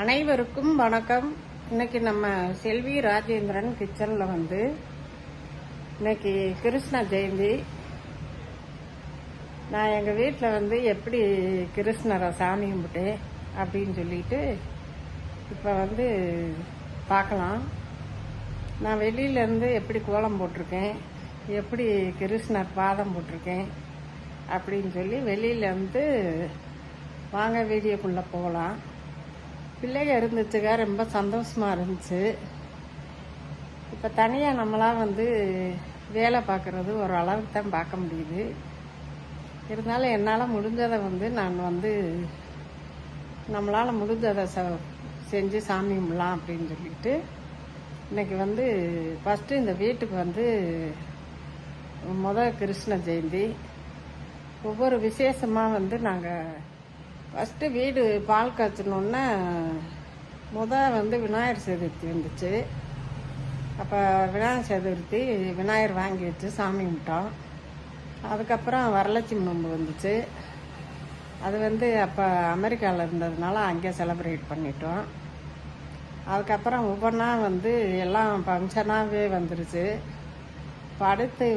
அனைவருக்கும் வணக்கம். இன்னைக்கு நம்ம செல்வி ராஜேந்திரன் கிச்சனில் வந்து இன்னைக்கு கிருஷ்ண ஜெயந்தி. நான் எங்கள் வீட்டில் வந்து எப்படி கிருஷ்ணரை சாமி கும்பிட்டேன் அப்படின்னு சொல்லிட்டு இப்போ வந்து பார்க்கலாம். நான் வெளியிலேருந்து எப்படி கோலம் போட்டிருக்கேன் எப்படி கிருஷ்ணர் பாதம் போட்டிருக்கேன் அப்படின்னு சொல்லி வெளியிலேருந்து வாங்க வீடியோக்குள்ளே போகலாம். பிள்ளைங்க இருந்துச்சுங்க ரொம்ப சந்தோஷமாக இருந்துச்சு. இப்போ தனியாக நம்மளாம் வந்து வேலை பார்க்குறது ஒரு அளவுக்கு தான் பார்க்க முடியுது. இருந்தாலும் என்னால் முடிஞ்சதை வந்து நான் வந்து நம்மளால் முடிஞ்சதை ச செஞ்சு சாமி கும்பிடலாம் அப்படின்னு சொல்லிட்டு இன்னைக்கு வந்து ஃபஸ்ட்டு இந்த வீட்டுக்கு வந்து முத கிருஷ்ண ஜெயந்தி. ஒவ்வொரு விசேஷமாக வந்து நாங்கள் ஃபஸ்ட்டு வீடு பால் காய்ச்சணுன்னே முத வந்து விநாயகர் சதுர்த்தி வந்துச்சு. அப்போ விநாயகர் சதுர்த்தி விநாயகர் வாங்கி வச்சு சாமி கும்பிட்டோம். அதுக்கப்புறம் வரலட்சுமி நோன்பு வந்துச்சு. அது வந்து அப்போ அமெரிக்காவில் இருந்ததுனால அங்கே செலிப்ரேட் பண்ணிட்டோம். அதுக்கப்புறம் ஒவ்வொன்றா வந்து எல்லாம் ஃபங்க்ஷனாகவே வந்துருச்சு. இப்போ அடுத்து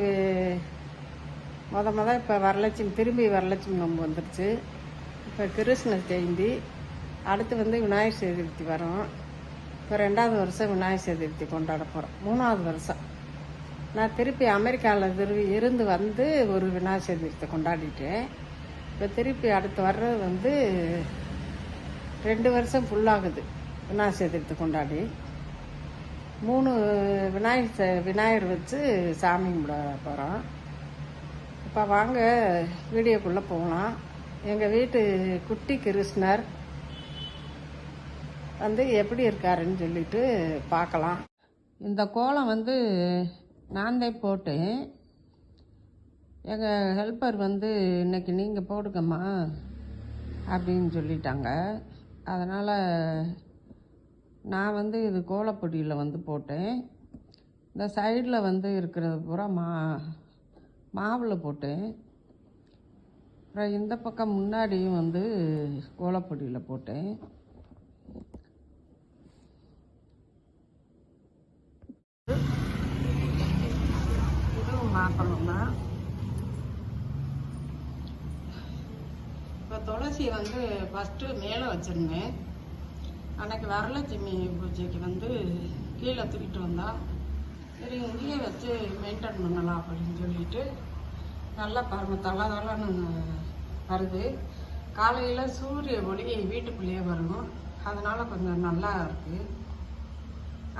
முத முத இப்போ வரலட்சுமி திரும்பி வரலட்சுமி நோன்பு வந்துருச்சு. இப்போ கிருஷ்ண ஜெயந்தி அடுத்து வந்து விநாயகர் சதுர்த்தி வரும். இப்போ ரெண்டாவது வருஷம் விநாயகர் சதுர்த்தி கொண்டாட போகிறோம் மூணாவது வருஷம். நான் திருப்பி அமெரிக்காவில் திரும்பி இருந்து வந்து ஒரு விநாயகர் சதுர்த்தி கொண்டாடிட்டேன். இப்போ திருப்பி அடுத்து வர்றது வந்து ரெண்டு வருஷம் ஃபுல்லாகுது விநாயகர் சதுர்த்தி கொண்டாடி. மூணு விநாயகர் ச- விநாயகர் வச்சு சாமி கும்பிட போகிறோம் இப்போ வாங்க வீடியோக்குள்ளே போகலாம். எங்கள் வீட்டு குட்டி கிருஷ்ணர் வந்து எப்படி இருக்காருன்னு சொல்லிட்டு பார்க்கலாம். இந்த கோலம் வந்து நான் தான் போட்டேன். எங்கள் ஹெல்ப்பர் வந்து இன்னைக்கு நீங்கள் போடுங்கம்மா அப்படின்னு சொல்லிட்டாங்க. அதனால் நான் வந்து இது கோலப்பொடியில் வந்து போட்டேன். இந்த சைடில் வந்து இருக்கிறது பூரா மா மாவில் போட்டேன். அப்புறம் இந்த பக்கம் முன்னாடியும் வந்து கோலப்பொடியில் போட்டேன். இதுவும் மாற்றணும் இப்போ துளசி வந்து ஃபஸ்ட்டு மேலே வச்சுருந்தேன். அன்னைக்கு வரலட்சுமி பூஜைக்கு வந்து கீழே தூக்கிட்டு வந்தால் சரி இங்கேயே வச்சு மெயின்டைன் பண்ணலாம் அப்படின்னு சொல்லிட்டு. நல்லா பரம தலை தலைன்னு வருது. காலையில் சூரிய ஒளி வீட்டுக்குள்ளேயே வரும் அதனால் கொஞ்சம் நல்லா இருக்குது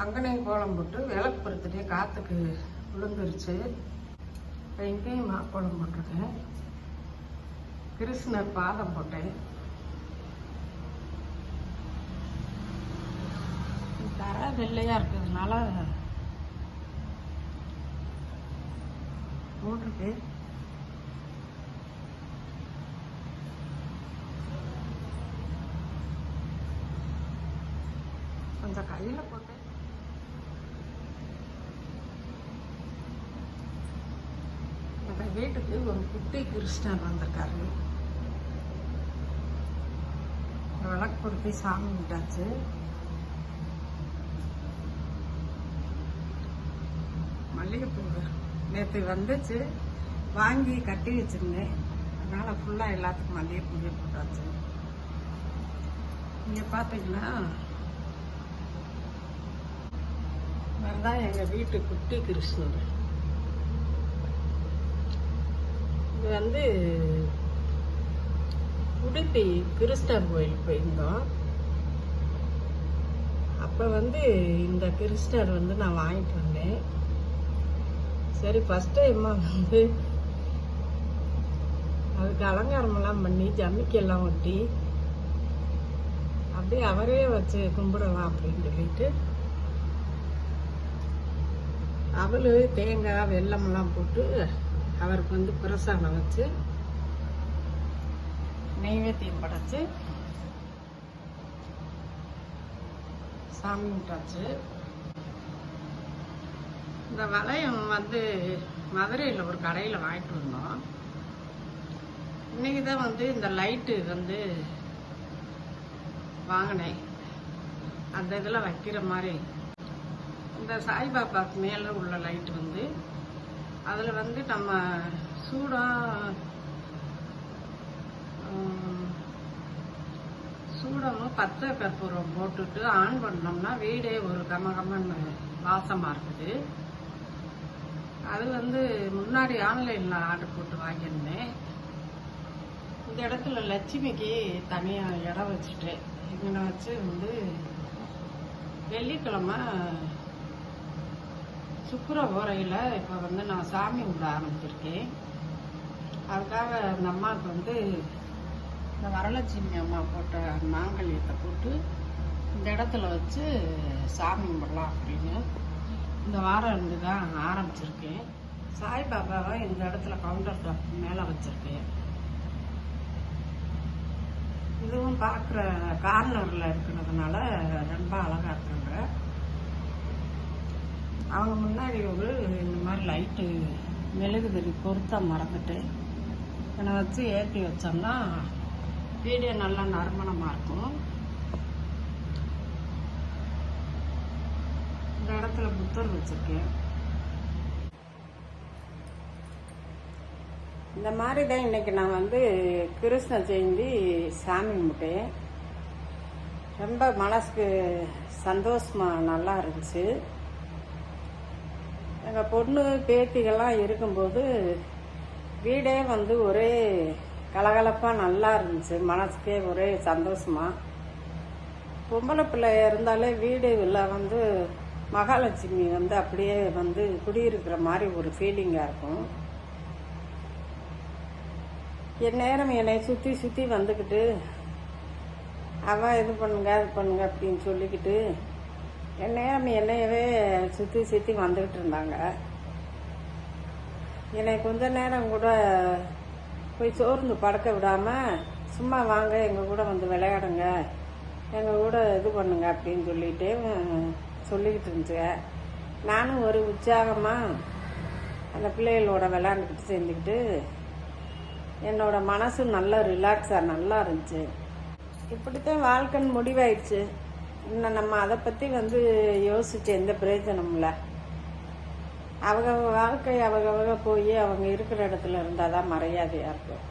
அங்கனையும் கோலம் போட்டு விளக்கு பொறுத்துட்டே காற்றுக்கு விழுந்துருச்சு. இப்போ இங்கேயும் மா கோலம் போட்டிருக்கேன். கிருஷ்ணர் பாதம் போட்டேன். தர வெள்ளையாக இருக்கிறதுனால போட்டிருக்கு கொஞ்சம் கையில் போட்டு எங்கள் வீட்டுக்கு ஒரு குட்டி கிருஷ்ணர் வந்திருக்காரு விளக்கு பொருத்தி சாமி விட்டாச்சு மல்லிகைப்பூ நேற்று வந்துச்சு வாங்கி கட்டி வச்சிருந்தேன் அதனால் ஃபுல்லாக எல்லாத்துக்கும் மல்லிகைப்பூவே போட்டாச்சு இங்கே பார்த்தீங்கன்னா தான் எங்கள் வீட்டு குட்டி கிருஷ்ணர் இது வந்து உடுப்பி கிருஷ்ணர் கோயில் போயிருந்தோம். அப்போ வந்து இந்த கிருஷ்ணர் வந்து நான் வாங்கிட்டு வந்தேன். சரி ஃபஸ்ட் டைம்மா வந்து அதுக்கு அலங்காரமெல்லாம் பண்ணி ஜம்மிக்கெல்லாம் ஒட்டி அப்படியே அவரே வச்சு கும்பிடலாம் அப்படின்னு சொல்லிட்டு அவள் தேங்காய் வெல்லமெல்லாம் போட்டு அவருக்கு வந்து பிரசாதம் வச்சு நெய்வேத்தியம் படைச்சு சாமி விட்டாச்சு இந்த வளையம் வந்து மதுரையில் ஒரு கடையில் வாங்கிட்டு வந்தோம். இன்னைக்கு தான் வந்து இந்த லைட்டு வந்து வாங்கினேன். அந்த இதில் வைக்கிற மாதிரி இந்த சாய்பாபாக்கு மேலே உள்ள லைட் வந்து அதில் வந்து நம்ம சூடம் சூடமும் பச்சை கற்பூரம் போட்டுட்டு ஆன் பண்ணோம்னா வீடே ஒரு கமகமன்னு வாசமாக இருக்குது. அது வந்து முன்னாடி ஆன்லைனில் ஆர்டர் போட்டு வாங்கியிருந்தேன். இந்த இடத்துல லட்சுமிக்கு தனியாக இடம் வச்சுட்டேன் இங்கே வச்சு வந்து வெள்ளிக்கிழமை சுக்கர ஓரையில் இப்போ வந்து நான் சாமி கும்பிட ஆரம்பிச்சிருக்கேன். அதுக்காக அந்த அம்மாவுக்கு வந்து இந்த வரலட்சுமி அம்மா போட்ட மாங்கல்யத்தை போட்டு இந்த இடத்துல வச்சு சாமி கும்பிடலாம் அப்படின்னு இந்த வாரம் இருந்து தான் ஆரம்பிச்சிருக்கேன். சாய்பாபாவை இந்த இடத்துல கவுண்டர் டாப் மேலே வச்சுருக்கேன். இதுவும் பார்க்குற கார்னரில் இருக்கிறதுனால ரொம்ப அழகாக இருக்கு. அவங்க முன்னாடி ஒரு இந்த மாதிரி லைட்டு மெழுகுதிரி பொருத்த மறந்துட்டு என்னை வச்சு ஏற்றி வச்சோம்னா வீடியோ நல்லா நறுமணமாக இருக்கும். இந்த இடத்துல புத்தர் வச்சுருக்கேன். இந்த மாதிரி தான் இன்னைக்கு நான் வந்து கிருஷ்ண ஜெயந்தி சாமி கும்பிட்டேன். ரொம்ப மனசுக்கு சந்தோஷமாக நல்லா இருந்துச்சு. எங்கள் பொண்ணு பேத்திகள்லாம் இருக்கும்போது வீடே வந்து ஒரே கலகலப்பாக நல்லா இருந்துச்சு. மனசுக்கே ஒரே சந்தோஷமா. பொம்பளை பிள்ளை இருந்தாலே வீடு இல்லை வந்து மகாலட்சுமி வந்து அப்படியே வந்து குடியிருக்கிற மாதிரி ஒரு ஃபீலிங்காக இருக்கும். என் நேரம் என்னை சுற்றி சுற்றி வந்துக்கிட்டு அவன் இது பண்ணுங்க அது பண்ணுங்க அப்படின்னு சொல்லிக்கிட்டு என் நேரம் என்னையவே சுற்றி சுற்றி வந்துக்கிட்டு இருந்தாங்க. என்னை கொஞ்ச நேரம் கூட போய் சோர்ந்து படுக்க விடாமல் சும்மா வாங்க எங்கள் கூட வந்து விளையாடுங்க எங்கள் கூட இது பண்ணுங்க அப்படின்னு சொல்லிட்டு சொல்லிக்கிட்டு இருந்துச்சு. நானும் ஒரு உற்சாகமாக அந்த பிள்ளைகளோட விளையாண்டுக்கிட்டு சேர்ந்துக்கிட்டு என்னோட மனசு நல்லா ரிலாக்ஸாக நல்லா இருந்துச்சு. இப்படித்தான் வாழ்க்கைன்னு முடிவாயிடுச்சு. இன்னும் நம்ம அதை பற்றி வந்து யோசிச்சு எந்த பிரயோஜனம் இல்லை அவங்க வாழ்க்கை அவங்க அவங்க போய் அவங்க இருக்கிற இடத்துல இருந்தால் தான் மரியாதையாக இருக்கும்.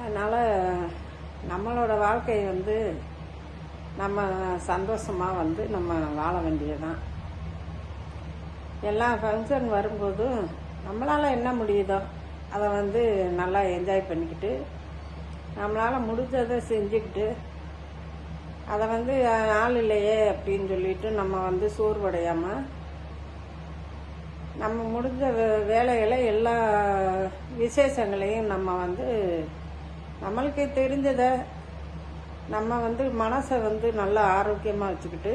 அதனால் நம்மளோட வாழ்க்கை வந்து நம்ம சந்தோஷமாக வந்து நம்ம வாழ வேண்டியதுதான். எல்லா ஃபங்க்ஷன் வரும்போதும் நம்மளால் என்ன முடியுதோ அதை வந்து நல்லா என்ஜாய் பண்ணிக்கிட்டு நம்மளால் முடிஞ்சதை செஞ்சுக்கிட்டு அதை வந்து ஆள் இல்லையே அப்படின்னு சொல்லிட்டு நம்ம வந்து சோர்வடையாமல் நம்ம முடிஞ்ச வே- வேலைகளை எல்லா விசேஷங்களையும் நம்ம வந்து நம்மளுக்கு தெரிஞ்சதை நம்ம வந்து மனசை வந்து நல்லா ஆரோக்கியமாக வச்சுக்கிட்டு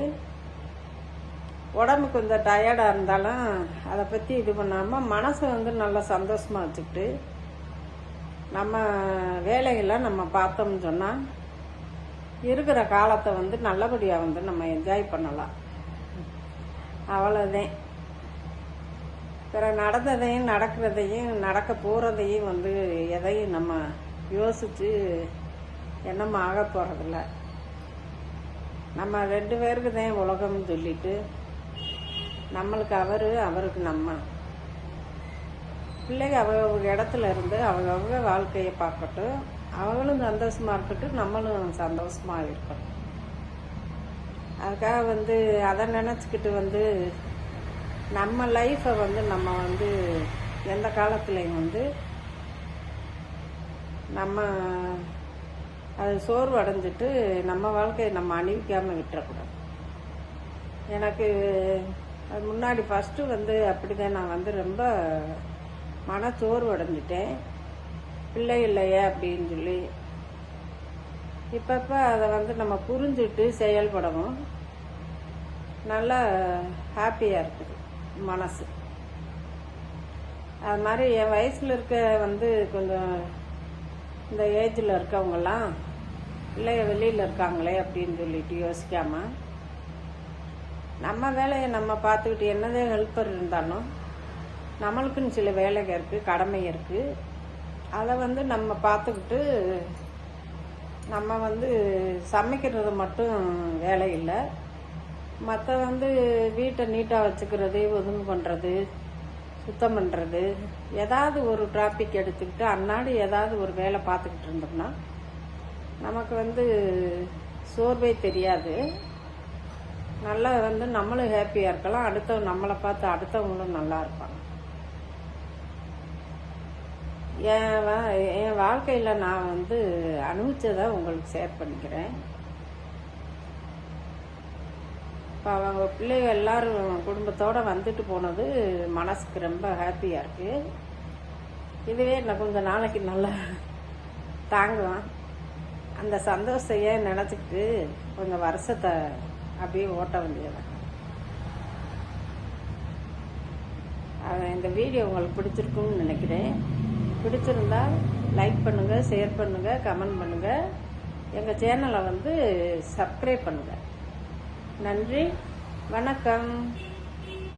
உடம்பு கொஞ்சம் டயர்டாக இருந்தாலும் அதை பற்றி இது பண்ணாமல் மனசை வந்து நல்லா சந்தோஷமாக வச்சுக்கிட்டு நம்ம வேலைகளை நம்ம பார்த்தோம்னு சொன்னால் இருக்கிற காலத்தை வந்து நல்லபடியாக வந்து நம்ம என்ஜாய் பண்ணலாம். அவ்வளோதான் பிற நடந்ததையும் நடக்கிறதையும் நடக்க போகிறதையும் வந்து எதையும் நம்ம யோசித்து என்னமும் ஆக போகிறதில்ல நம்ம ரெண்டு பேருக்கு தான் உலகம்னு சொல்லிட்டு நம்மளுக்கு அவர் அவருக்கு நம்ம. பிள்ளைங்க அவங்க இடத்துல இருந்து அவங்க அவங்க வாழ்க்கையை பார்க்கட்டும். அவங்களும் சந்தோஷமா இருக்கட்டும் நம்மளும் சந்தோஷமா இருக்கணும். அதுக்காக வந்து அதை நினச்சிக்கிட்டு வந்து நம்ம லைஃப்பை வந்து நம்ம வந்து எந்த காலத்துலையும் வந்து நம்ம அது சோர்வு அடைஞ்சிட்டு நம்ம வாழ்க்கையை நம்ம அணிவிக்காமல் விட்டுறக்கூடாது. எனக்கு அது முன்னாடி ஃபஸ்ட்டு வந்து அப்படிதான் நான் வந்து ரொம்ப மன சோர்வு அடைஞ்சிட்டேன் பிள்ளை இல்லையே அப்படின்னு சொல்லி இப்பப்போ அதை வந்து நம்ம புரிஞ்சுட்டு செயல்படவும் நல்லா ஹாப்பியாக இருக்குது மனசு. அது மாதிரி என் வயசில் இருக்க வந்து கொஞ்சம் இந்த ஏஜில் இருக்கவங்கெல்லாம் பிள்ளைய வெளியில் இருக்காங்களே அப்படின்னு சொல்லிட்டு யோசிக்காம நம்ம வேலையை நம்ம பார்த்துக்கிட்டு என்னதே ஹெல்ப்பர் இருந்தாலும் நம்மளுக்குன்னு சில வேலைகள் இருக்குது கடமை இருக்குது அதை வந்து நம்ம பார்த்துக்கிட்டு நம்ம வந்து சமைக்கிறது மட்டும் வேலை இல்லை. மற்ற வந்து வீட்டை நீட்டாக வச்சுக்கிறது ஒதுங்கு பண்ணுறது சுத்தம் பண்ணுறது ஏதாவது ஒரு டாபிக் எடுத்துக்கிட்டு அன்னாடி ஏதாவது ஒரு வேலை பார்த்துக்கிட்டு இருந்தோம்னா நமக்கு வந்து சோர்வே தெரியாது. நல்லா வந்து நம்மளும் ஹாப்பியாக இருக்கலாம். அடுத்தவங்க நம்மளை பார்த்து அடுத்தவங்களும் நல்லா இருப்பாங்க. என் வா- என் வாழ்க்கையில் நான் வந்து அனுபவிச்சதை உங்களுக்கு ஷேர் பண்ணிக்கிறேன். இப்போ அவங்க பிள்ளைங்க எல்லாரும் குடும்பத்தோடு வந்துட்டு போனது மனசுக்கு ரொம்ப ஹாப்பியாக இருக்குது இதுவே நான் கொஞ்சம் நாளைக்கு நல்லா தாங்குவேன். அந்த சந்தோஷத்தையே நினச்சிக்கிட்டு கொஞ்சம் வருஷத்தை அப்படியே ஓட்ட வேண்டியதான் இந்த வீடியோ உங்களுக்கு பிடிச்சிருக்கும்னு நினைக்கிறேன். பிடிச்சிருந்தா லைக் பண்ணுங்கள் ஷேர் பண்ணுங்கள் கமெண்ட் பண்ணுங்கள் எங்கள் சேனலை வந்து சப்ஸ்கிரைப் பண்ணுங்கள் நன்றி வணக்கம்.